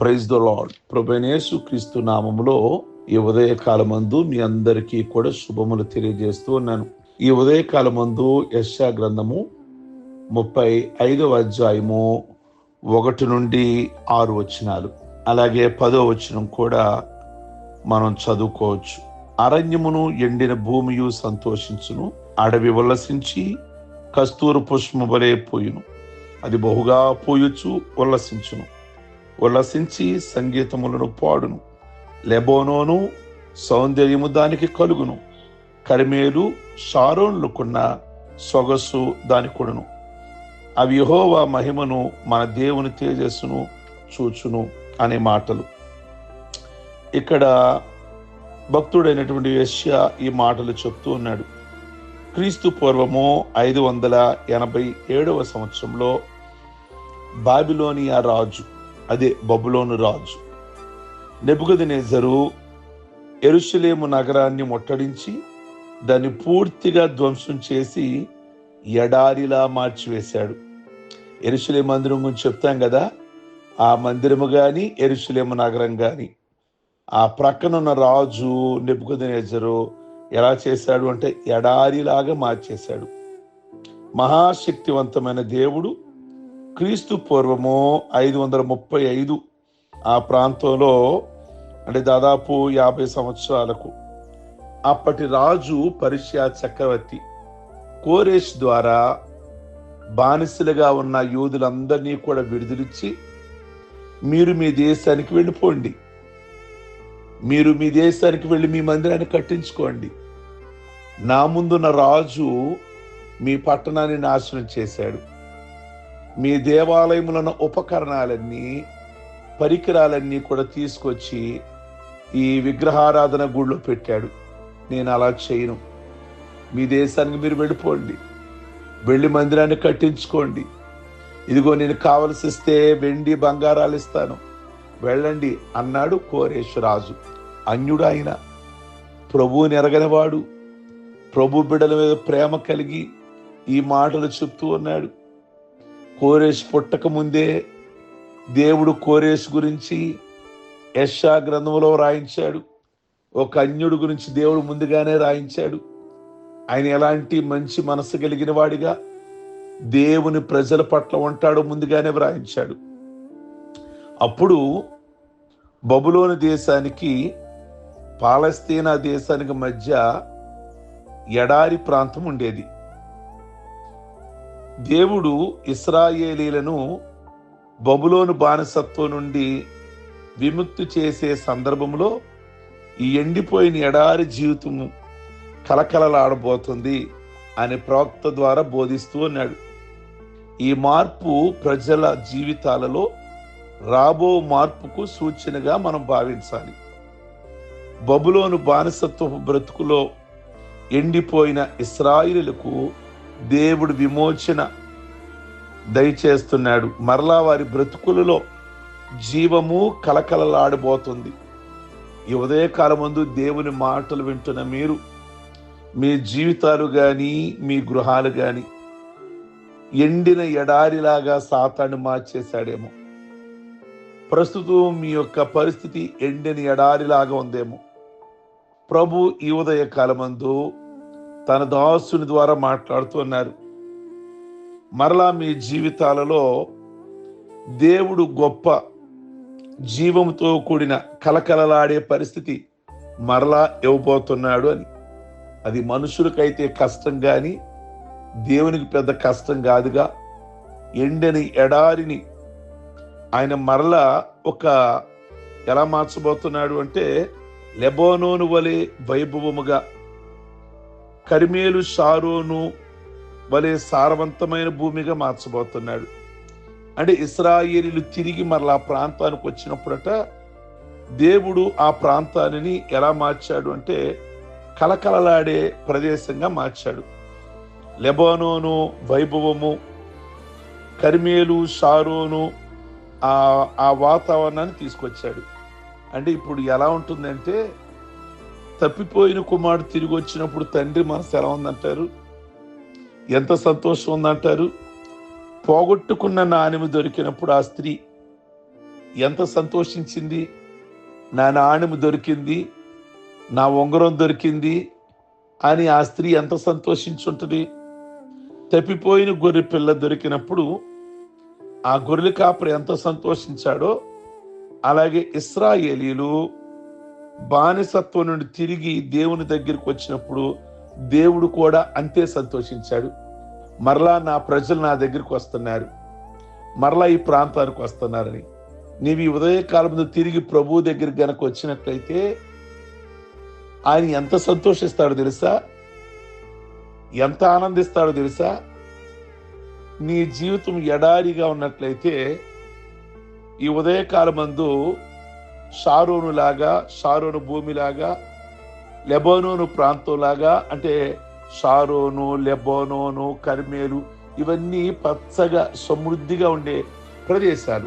Praise the lord ప్రభనేసు క్రీస్తు నామములో ఈ ఉదయ కాలమందు మీ అందరికీ కూడా శుభములు తెలియజేస్తూ ఉన్నాను. ఈ ఉదయ కాలమందు యశా గ్రంథము ముప్పై ఐదవ అధ్యాయము ఒకటి నుండి ఆరు వచనాలు. అలాగే పదో వచనం కూడా మనం చదువుకోవచ్చు. అరణ్యమును ఎండిన భూమియు సంతోషించును అడవి ఉల్లసించి కస్తూరు పుష్పము వలె పోయును. అది బహుగా పోయొచ్చు ఉల్లసించును. ఉల్లసించి సంగీతములను పాడును. లెబోనోను సౌందర్యము దానికి కలుగును. కరిమేలు షారోన్లుకున్న సొగసు దాని కొడును. అవి యెహోవా మహిమను మన దేవుని తేజస్సును చూచును అనే మాటలు. ఇక్కడ భక్తుడైనటువంటి యశ్య ఈ మాటలు చెప్తూ ఉన్నాడు. క్రీస్తు పూర్వము ఐదు వందల ఎనభై ఏడవ సంవత్సరంలో బాబిలోనియా రాజు అదే బబులోను రాజు. నెబుగదినేజరు ఎరుషలేము నగరాన్ని ముట్టడించి దాన్ని పూర్తిగా ధ్వంసం చేసి ఎడారిలా మార్చివేశాడు. ఎరుషలేం మందిరం గురించి చెప్తాం కదా? ఆ మందిరము కానీ ఎరుషలేము నగరం కానీ ఆ ప్రక్కనున్న రాజు నెబుకదనేజరు ఎలా చేశాడు అంటే ఎడారిలాగా మార్చేశాడు. మహాశక్తివంతమైన దేవుడు క్రీస్తు పూర్వము ఐదు వందల ముప్పై ఐదు ఆ ప్రాంతంలో అంటే దాదాపు యాభై సంవత్సరాలకు అప్పటి రాజు పరిష్యా చక్రవర్తి కోరేష్ ద్వారా బానిసలుగా ఉన్న యూదులందరినీ కూడా విడుదలిచ్చి మీరు మీ దేశానికి వెళ్ళిపోండి. మీరు మీ దేశానికి వెళ్ళి మీ మందిరాన్ని కట్టించుకోండి. నా ముందున్న రాజు మీ పట్టణాన్ని నాశనం చేశాడు. మీ దేవాలయములను ఉపకరణాలన్నీ పరికరాలన్నీ కూడా తీసుకొచ్చి ఈ విగ్రహారాధన గుడిలో పెట్టాడు. నేను అలా చేయను. మీ దేశానికి మీరు వెళ్ళిపోండి. వెళ్ళి మందిరాన్ని కట్టించుకోండి. ఇదిగో నేను కావలసిస్తే వెండి బంగారాలు ఇస్తాను. వెళ్ళండి అన్నాడు కోరేశ్వరాజు అన్యుడు ఆయన. ప్రభువుని ఎరగనివాడు. ప్రభు బిడ్డల మీద ప్రేమ కలిగి ఈ మాటలు చెప్తూ ఉన్నాడు. కోరేష్ పుట్టక ముందే దేవుడు కోరేష్ గురించి యశా గ్రంథంలో రాయించాడు. ఒక అన్యుడు గురించి దేవుడు ముందుగానే రాయించాడు. ఆయన ఎలాంటి మంచి మనసు కలిగిన వాడిగా దేవుని ప్రజల పట్ల ఉంటాడో ముందుగానే వ్రాయించాడు. అప్పుడు బబులోని దేశానికి పాలస్తీనా దేశానికి మధ్య ఎడారి ప్రాంతం ఉండేది. దేవుడు ఇస్రాయేలీలను బబులోను బానిసత్వం నుండి విముక్తి చేసే సందర్భంలో ఈ ఎండిపోయిన ఎడారి జీవితము కలకలలాడబోతుంది అని ప్రవక్త ద్వారా బోధిస్తూ ఉన్నాడు. ఈ మార్పు ప్రజల జీవితాలలో రాబో మార్పుకు సూచనగా మనం భావించాలి. బబులోను బానిసత్వపు బ్రతుకులో ఎండిపోయిన ఇస్రాయిలులకు దేవుడు విమోచన దయచేస్తున్నాడు. మరలా వారి బ్రతుకులలో జీవము కలకలలాడిపోతుంది ఈ ఉదయకాలం ముందు దేవుని మాటలు వింటున్న మీరు మీ జీవితాలు కానీ మీ గృహాలు కానీ ఎండిన ఎడారిలాగా సాతాను మార్చేశాడేమో. ప్రస్తుతం మీ యొక్క పరిస్థితి ఎండిన ఎడారిలాగా ఉందేమో. ప్రభు ఈ ఉదయ కాలమందు తన దాసుని ద్వారా మాట్లాడుతున్నారు మరలా మీ జీవితాలలో దేవుడు గొప్ప జీవంతో కూడిన కలకలలాడే పరిస్థితి మరలా ఇవ్వబోతున్నాడు అని. అది మనుషులకైతే కష్టం కానీ దేవునికి పెద్ద కష్టం కాదుగా. ఎండని ఎడారిని ఆయన మరలా ఒక ఎలా మార్చబోతున్నాడు అంటే లెబోనోను వలె వైభవముగా కరిమేలు షారోను వలె సారవంతమైన భూమిగా మార్చబోతున్నాడు. అంటే ఇస్రాయేలీలు తిరిగి మరలా ఆ ప్రాంతానికి వచ్చినప్పుడట దేవుడు ఆ ప్రాంతాన్ని ఎలా మార్చాడు అంటే కలకలలాడే ప్రదేశంగా మార్చాడు. లెబోనోను వైభవము కరిమేలు షారోను ఆ ఆ వాతావరణాన్ని తీసుకొచ్చాడు. అంటే ఇప్పుడు ఎలా ఉంటుందంటే తప్పిపోయిన కుమారుడు తిరిగి వచ్చినప్పుడు తండ్రి మనసు ఎలా ఉందంటారు ఎంత సంతోషం ఉందంటారు. పోగొట్టుకున్న నాణ్యము దొరికినప్పుడు ఆ స్త్రీ ఎంత సంతోషించింది. నా నాణ్యము దొరికింది. నా ఉంగరం దొరికింది అని ఆ స్త్రీ ఎంత సంతోషించుంటుంది. తప్పిపోయిన గొర్రె పిల్ల దొరికినప్పుడు ఆ గొర్రెల కాపరి ఎంత సంతోషించాడో. అలాగే ఇస్రాయేలీలు బానిసత్వం నుండి తిరిగి దేవుని దగ్గరికి వచ్చినప్పుడు దేవుడు కూడా అంతే సంతోషించాడు. మరలా నా ప్రజలు నా దగ్గరికి వస్తున్నారు. మరలా ఈ ప్రాంతానికి వస్తున్నారని. నీవు ఈ ఉదయకాలంలో తిరిగి ప్రభు దగ్గరికి గనక వచ్చినట్లయితే ఆయన ఎంత సంతోషిస్తాడో తెలుసా? ఎంత ఆనందిస్తాడో తెలుసా? నీ జీవితం ఎడారిగా ఉన్నట్లయితే ఈ ఉదయకాలమందు షారోను లాగా షారోను భూమిలాగా లెబోనోను ప్రాంతంలాగా అంటే షారోను లెబోనోను కర్మేలు ఇవన్నీ పచ్చగా సమృద్ధిగా ఉండే ప్రదేశాలు.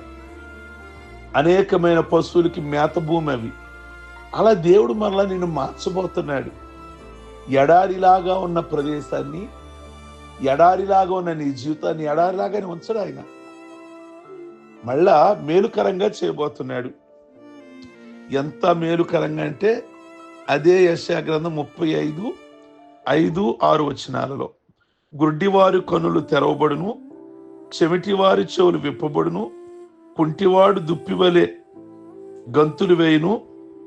అనేకమైన పశువులకి మేత భూమి అవి. అలా దేవుడు మరలా నిన్ను మార్చబోతున్నాడు. ఎడారిలాగా ఉన్న ప్రదేశాన్ని ఎడారిలాగా ఉన్న నీ జీవితాన్ని ఎడారిలాగానే ఉంచడు ఆయన. మళ్ళా మేలుకరంగా చేయబోతున్నాడు. ఎంత మేలుకరంగా అంటే అదే యశాగ్రంథం ముప్పై ఐదు ఐదు ఆరు వచనాలలో. గుడ్డివారి కనులు తెరవబడును చెమిటివారి చెవులు విప్పబడును కుంటివాడు దుప్పివలే గంతులు వేయును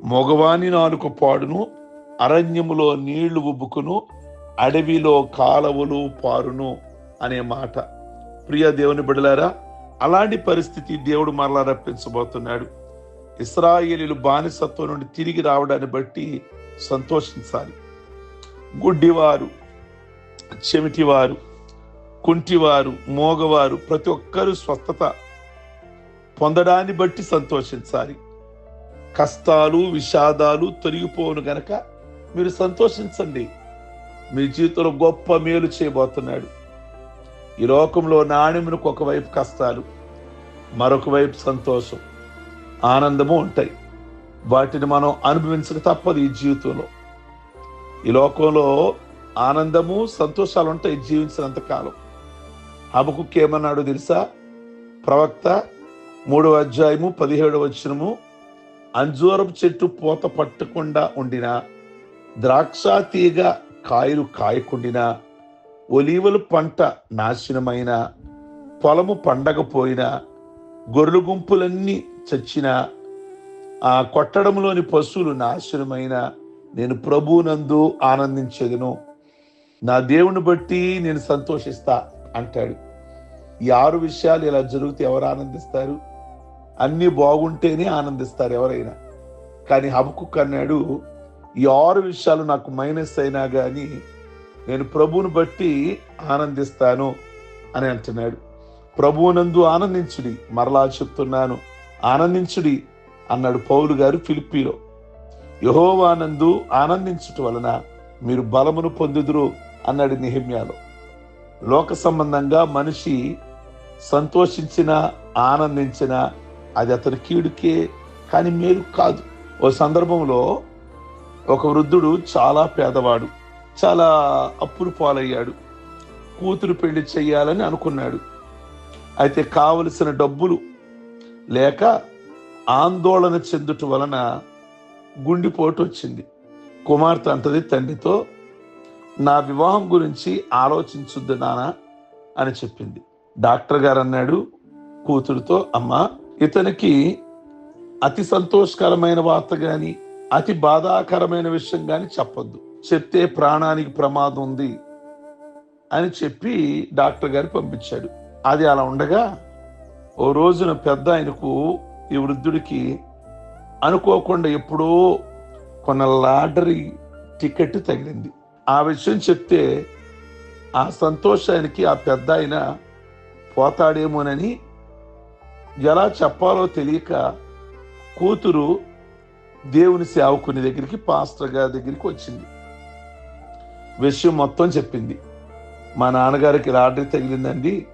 మగవాని నాలుక పాడును అరణ్యములో నీళ్ళు ఉబ్బుకును అడవిలో కాలవలు పారును అనే మాట. ప్రియ దేవుని బిడలారా అలాంటి పరిస్థితి దేవుడు మరలా రప్పించబోతున్నాడు. ఇస్రాయేలీలు బానిసత్వం నుండి తిరిగి రావడాన్ని బట్టి సంతోషించాలి. గుడ్డివారు చెమిటివారు కుంటివారు మోగవారు ప్రతి ఒక్కరూ స్వస్థత పొందడాన్ని బట్టి సంతోషించాలి. కష్టాలు విషాదాలు తొలగిపోను గనక మీరు సంతోషించండి. మీ జీవితంలో గొప్ప మేలు చేయబోతున్నాడు. ఈ లోకంలో నాణ్యమునకు ఒకవైపు కష్టాలు మరొక వైపు సంతోషం. ఆనందము ఉంటాయి. వాటిని మనం అనుభవించక తప్పదు ఈ జీవితంలో. ఈ లోకంలో ఆనందము సంతోషాలు ఉంటాయి జీవించినంత కాలం. హబకుక్ ఏమన్నాడు తెలుసా? ప్రవక్త మూడవ అధ్యాయము పదిహేడవ వచనము అంజూరపు చెట్టు పూత పట్టకుండా ఉండిన ద్రాక్ష తీగ కాయలు కాయకుండిన ఒలీవలు పంట నాశనమైన పొలము పండగపోయిన గొర్రెల గుంపులన్నీ చచ్చిన ఆ కొట్టడంలోని పశువులు నాశనమైన నేను ప్రభువునందు ఆనందించేదను. నా దేవుని బట్టి నేను సంతోషిస్తా అంటాడు. ఈ ఆరు విషయాలు ఇలా జరిగితే ఎవరు ఆనందిస్తారు? అన్నీ బాగుంటేనే ఆనందిస్తారు ఎవరైనా. కానీ హబకుక్ అన్నాడు ఈ ఆరు విషయాలు నాకు మైనస్ అయినా కానీ నేను ప్రభువుని బట్టి ఆనందిస్తాను అని అంటున్నాడు. ప్రభువునందు ఆనందించుడి మరలా చెప్తున్నాను. ఆనందించుడి అన్నాడు పౌలు గారు ఫిలిప్పీలో. యహోవానందు ఆనందించుట వలన మీరు బలమును పొందుదురు అన్నాడు నిహిమ్యాలో. లోక సంబంధంగా మనిషి సంతోషించిన ఆనందించిన అది అతని కీడుకే కానీ మేలు కాదు. ఓ సందర్భంలో ఒక వృద్ధుడు చాలా పేదవాడు చాలా అప్పులు పాలయ్యాడు కూతురు పెళ్ళి చేయాలని అనుకున్నాడు. అయితే కావలసిన డబ్బులు లేక ఆందోళన చెందుట వలన గుండిపోటు వచ్చింది. కుమార్తె అంటది తండ్రితో నా వివాహం గురించి ఆలోచించుద్దు నానా అని చెప్పింది. డాక్టర్ గారు అన్నాడు కూతురుతో అమ్మా ఇతనికి అతి సంతోషకరమైన వార్త కానీ అతి బాధాకరమైన విషయం కానీ చెప్పొద్దు. చెప్తే ప్రాణానికి ప్రమాదం ఉంది అని చెప్పి డాక్టర్ గారు పంపించాడు. అది అలా ఉండగా ఓ రోజున పెద్ద ఆయనకు ఈ వృద్ధుడికి అనుకోకుండా ఎప్పుడో కొన్న లాటరీ టికెట్ తగిలింది. ఆ విషయం చెప్తే ఆ సంతోషానికి ఆ పెద్ద ఆయన పోతాడేమోనని ఎలా చెప్పాలో తెలియక కూతురు దేవుని సేవకుని దగ్గరికి పాస్టర్ గారి దగ్గరికి వచ్చింది. విషయం మొత్తం చెప్పింది. మా నాన్నగారికి లాటరీ తగిలిందండి.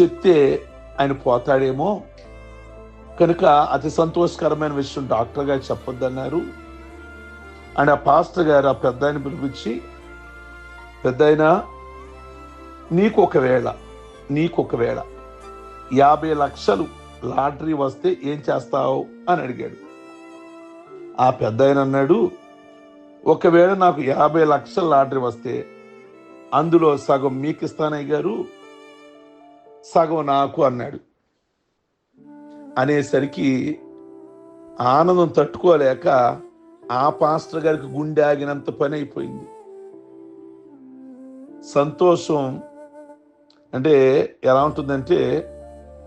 చెప్తే ఆయన పోతాడేమో. కనుక అతి సంతోషకరమైన విషయం డాక్టర్ గారు చెప్పొద్దన్నారు. అండ్ ఆ పాస్టర్ గారు ఆ పెద్ద ఆయన పిలిపించి పెద్ద నీకు ఒకవేళ నీకు ఒకవేళ యాభై లక్షలు లాటరీ వస్తే ఏం చేస్తావు? అని అడిగాడు. ఆ పెద్ద ఆయన అన్నాడు ఒకవేళ నాకు యాభై లక్షల లాటరీ వస్తే అందులో సగం మీకు ఇస్తానయ్య గారు సగం నాకు అన్నాడు. అనేసరికి ఆనందం తట్టుకోలేక ఆ పాస్టర్ గారికి గుండె ఆగినంత పని అయిపోయింది. సంతోషం అంటే ఎలా ఉంటుందంటే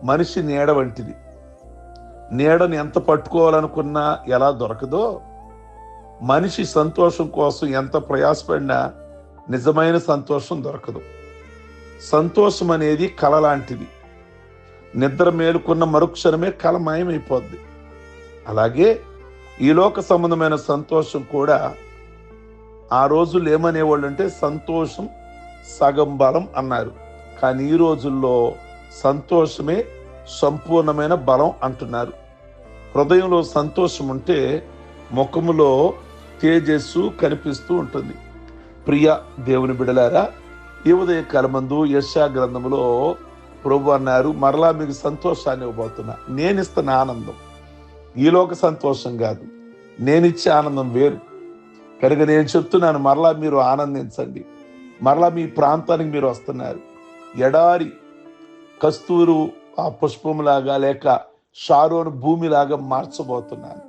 మనిషి నీడ వంటిది. నీడను ఎంత పట్టుకోవాలనుకున్నా ఎలా దొరకదో మనిషి సంతోషం కోసం ఎంత ప్రయాసపడినా నిజమైన సంతోషం దొరకదు. సంతోషం అనేది కళ లాంటిది. నిద్ర మేలుకున్న మరుక్షణమే కళ మాయమైపోద్ది. అలాగే ఈ లోక సంబంధమైన సంతోషం కూడా ఆ రోజుల్లో ఏమనేవాళ్ళు అంటే సంతోషం సగం బలం అన్నారు. కానీ ఈ రోజుల్లో సంతోషమే సంపూర్ణమైన బలం అంటున్నారు. హృదయంలో సంతోషం ఉంటే ముఖములో తేజస్సు కనిపిస్తూ ఉంటుంది. ప్రియ దేవుని బిడలారా ఈ ఉదయ కాలమందు యశా గ్రంథంలో ప్రభు అన్నారు మరలా మీకు సంతోషాన్ని ఇవ్వబోతున్నా. నేను ఇస్తున్న ఆనందం ఈలోక సంతోషం కాదు. నేనిచ్చే ఆనందం వేరు. కనుక నేను చెప్తున్నాను మరలా మీరు ఆనందించండి. మరలా మీ ప్రాంతానికి మీరు వస్తున్నారు. ఎడారి కస్తూరు ఆ పుష్పంలాగా లేక షారోను భూమిలాగా మార్చబోతున్నాను.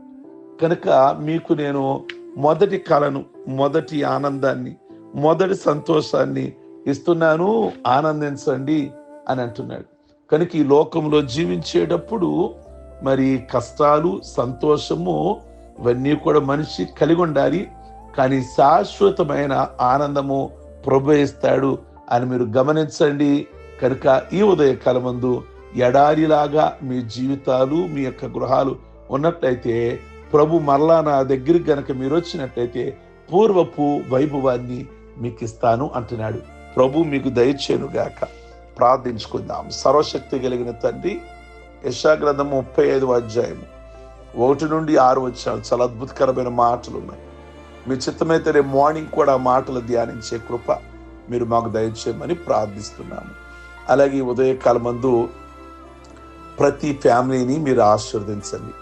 కనుక మీకు నేను మొదటి కళను మొదటి ఆనందాన్ని మొదటి సంతోషాన్ని ఇస్తున్నాను ఆనందించండి అని అంటున్నాడు. కనుక ఈ లోకంలో జీవించేటప్పుడు మరి కష్టాలు సంతోషము ఇవన్నీ కూడా మనిషి కలిగి ఉండాలి. కానీ శాశ్వతమైన ఆనందము ప్రభు ఇస్తాడు అని మీరు గమనించండి. కనుక ఈ ఉదయ ముందు ఎడారిలాగా మీ జీవితాలు మీ యొక్క గృహాలు ఉన్నట్లయితే ప్రభు మరలా నా దగ్గరికి గనక మీరు వచ్చినట్లయితే పూర్వపు వైభవాన్ని మీకు ఇస్తాను అంటున్నాడు. ప్రభు మీకు దయచేనుగాక ప్రార్థించుకుందాం. సర్వశక్తి కలిగిన తండ్రి యశాగ్రంథం ముప్పై ఐదు అధ్యాయం ఒకటి నుండి ఆరు వచ్చాను చాలా అద్భుతకరమైన మాటలు ఉన్నాయి. మీ చిత్తమైతే రేపు మార్నింగ్ కూడా మాటలు ధ్యానించే కృప మీరు మాకు దయచేయమని ప్రార్థిస్తున్నాము. అలాగే ఉదయకాలమందు ఉదయకాలం మందు ప్రతి ఫ్యామిలీని మీరు ఆశీర్వదించండి.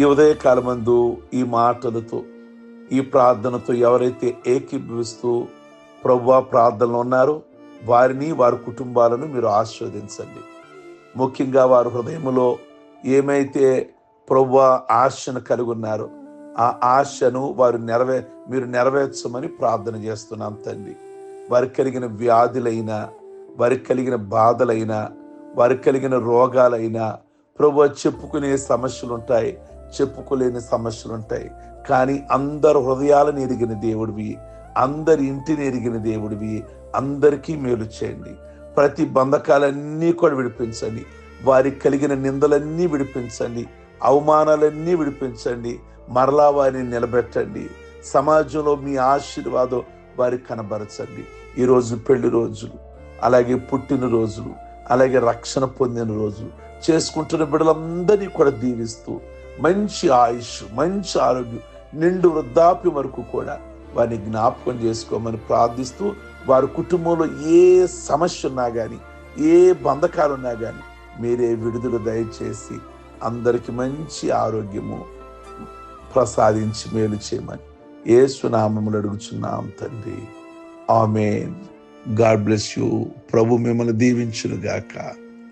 ఈ ఉదయకాలం మందు ఈ మాటలతో ఈ ప్రార్థనతో ఎవరైతే ఏకీభవిస్తూ ప్రభు ప్రార్థనలు ఉన్నారు. వారిని వారి కుటుంబాలను మీరు ఆశీర్వదించండి. ముఖ్యంగా వారి హృదయంలో ఏమైతే ప్రభు ఆశను కలిగి ఉన్నారో ఆ ఆశను వారు నెరవే మీరు నెరవేర్చమని ప్రార్థన చేస్తున్నాం తండ్రి. వారికి కలిగిన వ్యాధులైనా వారికి కలిగిన బాధలైనా వారికి కలిగిన రోగాలైనా ప్రభు చెప్పుకునే సమస్యలు ఉంటాయి చెప్పుకోలేని సమస్యలు ఉంటాయి కానీ అందరు హృదయాలను ఎరిగిన దేవుడివి అందరి ఇంటిని ఎరిగిన దేవుడివి. అందరికీ మేలు చేయండి. ప్రతి బంధకాలన్నీ కూడా విడిపించండి. వారికి కలిగిన నిందలన్నీ విడిపించండి. అవమానాలన్నీ విడిపించండి. మరలా వారిని నిలబెట్టండి. సమాజంలో మీ ఆశీర్వాదం వారికి కనబరచండి. ఈరోజు పెళ్ళి రోజులు అలాగే పుట్టిన రోజులు అలాగే రక్షణ పొందిన రోజులు. చేసుకుంటున్న బిడ్డలందరినీ కూడా దీవిస్తూ మంచి ఆయుష్ మంచి ఆరోగ్యం నిండు వృద్ధాప్యం వరకు కూడా వారిని జ్ఞాపకం చేసుకోమని ప్రార్థిస్తూ వారి కుటుంబంలో ఏ సమస్య ఉన్నా కానీ ఏ బంధకాలు ఉన్నా కానీ మీరే విడుదల దయచేసి అందరికి మంచి ఆరోగ్యము ప్రసాదించి మేలు చేయమని ఏసునామములు అడుగుచున్నాం తండ్రి. ఆమెన్. God bless you. ప్రభు మిమ్మల్ని దీవించును గాక